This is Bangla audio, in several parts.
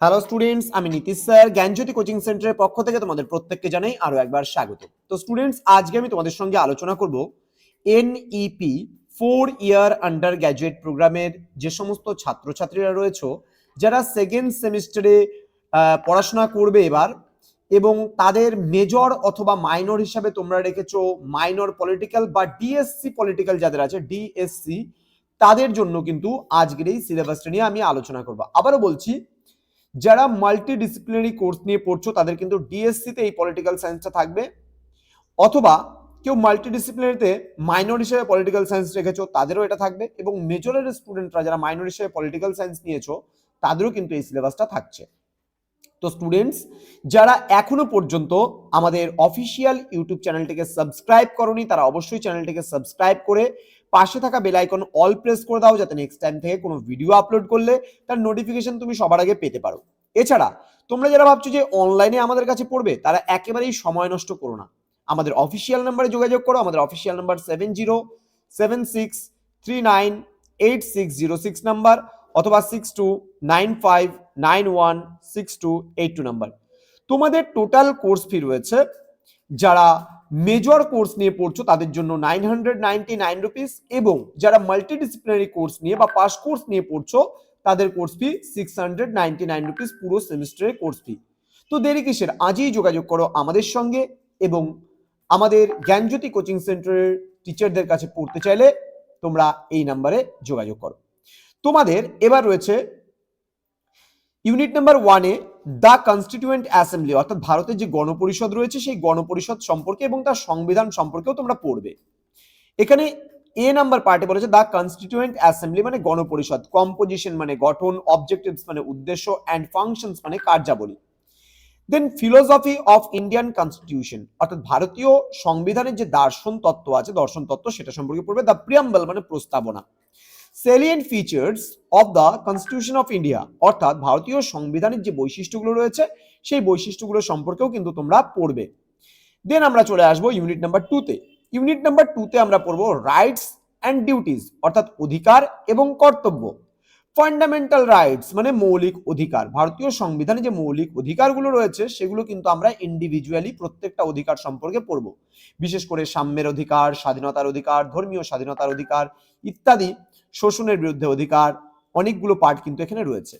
হ্যালো স্টুডেন্টস আমি নীতিশ স্যার, জ্ঞানজ্যোতি কোচিং সেন্টারের পক্ষ থেকে তোমাদের প্রত্যেককে জানাই আরও একবার স্বাগত। তো স্টুডেন্টস আজকে আমি তোমাদের সঙ্গে আলোচনা করব NEP four year undergraduate প্রোগ্রামের যে সমস্ত ছাত্রছাত্রীরা রয়েছে, যারা সেকেন্ড সেমিস্টারে পড়াশোনা করবে এবার এবং তাদের মেজর অথবা মাইনর হিসাবে তোমরা রেখেছো মাইনর পলিটিক্যাল বা ডিএসসি পলিটিক্যাল যাদের আছে ডিএসসি তাদের জন্য কিন্তু আজকের এই সিলেবাসটা নিয়ে আমি আলোচনা করব। আবারও বলছি যারা মাল্টি ডিসিপ্লিনারি কোর্স নিয়ে পড়ছো, তাদের কিন্তু ডিএসসি তে এই পলিটিক্যাল সায়েন্সটা থাকবে। অথবা কেউ মাল্টি ডিসিপ্লিনারিতে মাইনর হিসেবে পলিটিক্যাল সায়েন্স রেখেছো, তাদেরও এটা থাকবে। এবং মেজরের স্টুডেন্টরা যারা মাইনর হিসেবে পলিটিক্যাল সায়েন্স নিয়েছো, তাদেরও কিন্তু এই সিলেবাসটা থাকছে। তো স্টুডেন্টস যারা এখনও পর্যন্ত আমাদের অফিসিয়াল ইউটিউব চ্যানেলটিকে সাবস্ক্রাইব করনি, তারা অবশ্যই চ্যানেলটিকে সাবস্ক্রাইব করে পাশে থাকা বেল আইকন অল প্রেস করে দাও যাতে নেক্সট টাইম থেকে কোনো ভিডিও আপলোড করলে তার নোটিফিকেশন তুমি সবার আগে পেতে পারো। এছাড়া, তোমরা যারা ভাবছ যে অনলাইনে আমাদের কাছে পড়বে, তারা একেবারেই সময় নষ্ট করো না। আমাদের অফিসিয়াল নাম্বারে যোগাযোগ করো, আমাদের official number seven zero seven six three nine eight six zero six number অথবা six two nine five nine one six two eight two number তোমাদের টোটাল কোর্স ফি রয়েছে, যারা মেজর কোর্স নিয়ে পড়ছো, তাদের জন্য nine hundred ninety nine rupees এবং যারা মাল্টিডিসিপ্লিনারি কোর্স নিয়ে বা পাস কোর্স নিয়ে পড়ছো, তাদের course fee six hundred ninety nine rupees পুরো সেমিস্টারের কোর্স ফি তো দেরি কিসের? আজই যোগাযোগ করো আমাদের সঙ্গে এবং আমাদের জ্ঞানজ্যোতি কোচিং সেন্টারের টিচারদের কাছে পড়তে চাইলে তোমরা এই নাম্বারে যোগাযোগ করো। তোমাদের এবার রয়েছে ইউনিট নাম্বার ওয়ানে দ্য কনস্টিটিউয়েন্ট অ্যাসেম্বলি, অর্থাৎ ভারতের যে গণপরিষদ রয়েছে, সেই গণপরিষদ সম্পর্কে এবং তার সংবিধান সম্পর্কেও তোমরা পড়বে। এখানে এ নাম্বার পার্টে বলেছে দ্য কনস্টিটিউয়েন্ট অ্যাসেম্বলি মানে গণপরিষদ কম্পোজিশন মানে গঠন অবজেক্টিভস মানে উদ্দেশ্য অ্যান্ড ফাংশনস মানে কার্যাবলী। Then philosophy of Indian constitution অর্থাৎ ভারতীয় সংবিধানের যে দর্শন তত্ত্ব আছে, দর্শন তত্ত্ব সেটা সম্পর্কে পড়বে, দ্য প্রিয়াম্বল মানে প্রস্তাবনা। Salient features of the constitution of India অর্থাৎ ভারতীয় সংবিধানের যে বৈশিষ্ট্যগুলো রয়েছে, সেই বৈশিষ্ট্যগুলো সম্পর্কেও কিন্তু তোমরা পড়বে। দেন আমরা চলে আসব ইউনিট নাম্বার টুতে ইউনিট নাম্বার টুতে আমরা পড়ব রাইটস অ্যান্ড ডিউটিস অর্থাৎ অধিকার এবং কর্তব্য। ফান্ডামেন্টাল রাইটস মানে মৌলিক অধিকার। ভারতীয় সংবিধানে যে মৌলিক অধিকারগুলো রয়েছে, সেগুলো কিন্তু আমরা ইন্ডিভিজুয়ালি প্রত্যেকটা অধিকার সম্পর্কে পড়ব। বিশেষ করে সাম্যের অধিকার, স্বাধীনতার অধিকার, ধর্মীয় স্বাধীনতার অধিকার ইত্যাদি। শোষণের বিরুদ্ধে অধিকার, অনেকগুলো পার্ট কিন্তু এখানে রয়েছে।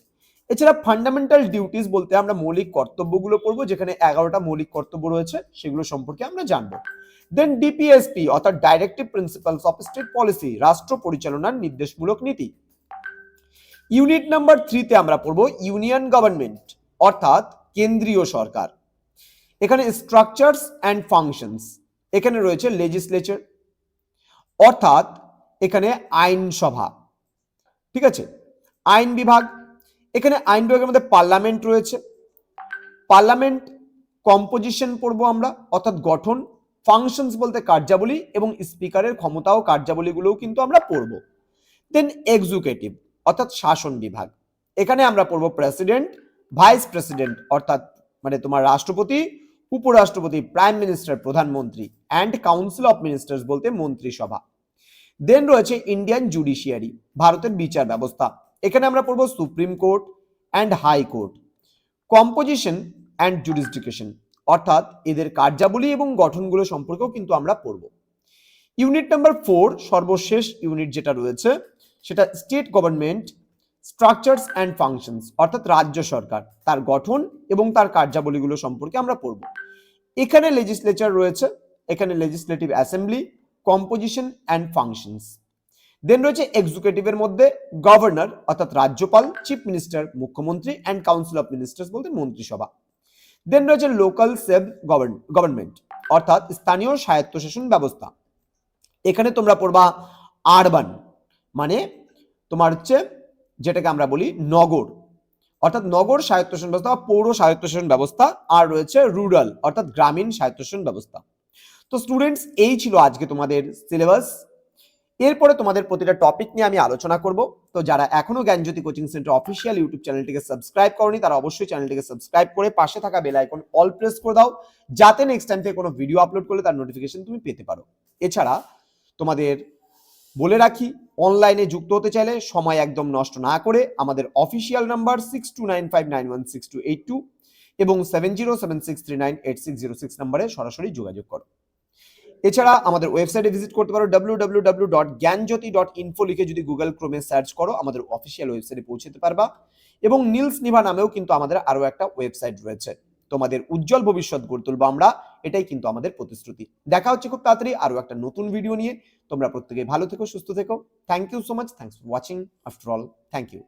এছাড়া ফান্ডামেন্টাল ডিউটিস বলতে আমরা মৌলিক কর্তব্যগুলো পড়ব, যেখানে এগারোটা মৌলিক কর্তব্য রয়েছে, সেগুলো সম্পর্কে আমরা জানব। দেন ডিপিএসপি অর্থাৎ directive principles of state policy রাষ্ট্র পরিচালনার নির্দেশমূলক নীতি। ইউনিট নাম্বার থ্রিতে আমরা পড়ব ইউনিয়ন গভর্নমেন্ট অর্থাৎ কেন্দ্রীয় সরকার। এখানে স্ট্রাকচারস অ্যান্ড ফাংশনস এখানে রয়েছে লেজিসলেচার অর্থাৎ এখানে আইনসভা ঠিক আছে? আইন বিভাগ। এখানে আইন বিভাগের মধ্যে পার্লামেন্ট রয়েছে। পার্লামেন্ট কম্পোজিশন পড়ব আমরা, অর্থাৎ গঠন, ফাংশনস বলতে কার্যাবলী এবং স্পিকারের ক্ষমতা ও কার্যাবলীগুলোও কিন্তু আমরা পড়ব। দেন এক্সিকিউটিভ অর্থাৎ শাসন বিভাগ। এখানে আমরা পড়ব প্রেসিডেন্ট ভাইস প্রেসিডেন্ট অর্থাৎ মানে তোমার রাষ্ট্রপতি, উপরাষ্ট্রপতি প্রাইম মিনিস্টার প্রধানমন্ত্রী অ্যান্ড কাউন্সিল অফ মিনিস্টার্স বলতে মন্ত্রিসভা। দেন রয়েছে ইন্ডিয়ান জুডিশিয়ারি ভারতের বিচার ব্যবস্থা। এখানে আমরা পড়ব supreme court and high court composition and jurisdiction অর্থাৎ এদের কার্যাবলী এবং গঠনগুলো সম্পর্কেও কিন্তু আমরা পড়ব। ইউনিট নাম্বার ফোর সর্বশেষ ইউনিট যেটা রয়েছে, সেটা state government structures and functions অর্থাৎ রাজ্য সরকার, তার গঠন এবং তার কার্যাবলীগুলো সম্পর্কে আমরা পড়ব। এখানে লেজিসলেচার রয়েছে, এখানে legislative assembly composition and functions then রয়েছে এক্সিকিউটিভের মধ্যে গভর্নর অর্থাৎ রাজ্যপাল চিফ মিনিস্টার মুখ্যমন্ত্রী অ্যান্ড কাউন্সিল অফ মিনিস্টার্স বলতে মন্ত্রিসভা। দেন রয়েছে লোকাল সেভ গভর্নমেন্ট অর্থাৎ স্থানীয় স্বায়ত্তশাসন ব্যবস্থা। এখানে তোমরা পড়বা আরবান মানে তোমার হচ্ছে যেটাকে আমরা বলি নগর, অর্থাৎ নগর স্বায়ত্তশাসন ব্যবস্থা পৌর স্বায়ত্তশাসন ব্যবস্থা, আর রয়েছে রুরাল অর্থাৎ গ্রামীণ স্বায়ত্তশাসন ব্যবস্থা। তো স্টুডেন্টস এই ছিল আজকে তোমাদের সিলেবাস এরপরে তোমাদের প্রতিটা টপিক নিয়ে আমি আলোচনা করব। তো যারা এখনও Gyanjyoti coaching centre official YouTube চ্যানেলটিকে সাবস্ক্রাইব করনি, তারা অবশ্যই চ্যানেলটিকে সাবস্ক্রাইব করে পাশে থাকা বেল আইকন অল প্রেস করে দাও, যাতে নেক্সট টাইম থেকে কোনো ভিডিও আপলোড করলে তার নোটিফিকেশন তুমি পেতে পারো। এছাড়া তোমাদের বলে রাখি অনলাইনে যুক্ত হতে চাইলে সময় একদম নষ্ট না করে আমাদের official number six two nine five nine one six two eight two এবং seven zero seven six three nine eight six zero six নাম্বারে সরাসরি যোগাযোগ করো। এছাড়া আমাদের ওয়েবসাইটে ভিজিট করতে পারো ডাব্লিউ ডাব্লিউ ডট ডট লিখে যদি গুগল ক্রোমে সার্চ করো, আমাদের অফিসিয়াল ওয়েবসাইটে পৌঁছতে পারবা। এবং নীলস নিভা নামেও কিন্তু আমাদের আরও একটা ওয়েবসাইট রয়েছে। তোমাদের উজ্জ্বল ভবিষ্যৎ গড়ে তুলবো আমরা, এটাই কিন্তু আমাদের প্রতিশ্রুতি। দেখা হচ্ছে খুব তাড়াতাড়ি আরও একটা নতুন ভিডিও নিয়ে। তোমরা প্রত্যেকে ভালো থেকো, সুস্থ থেকো। Thank you so much thanks for watching after all thank you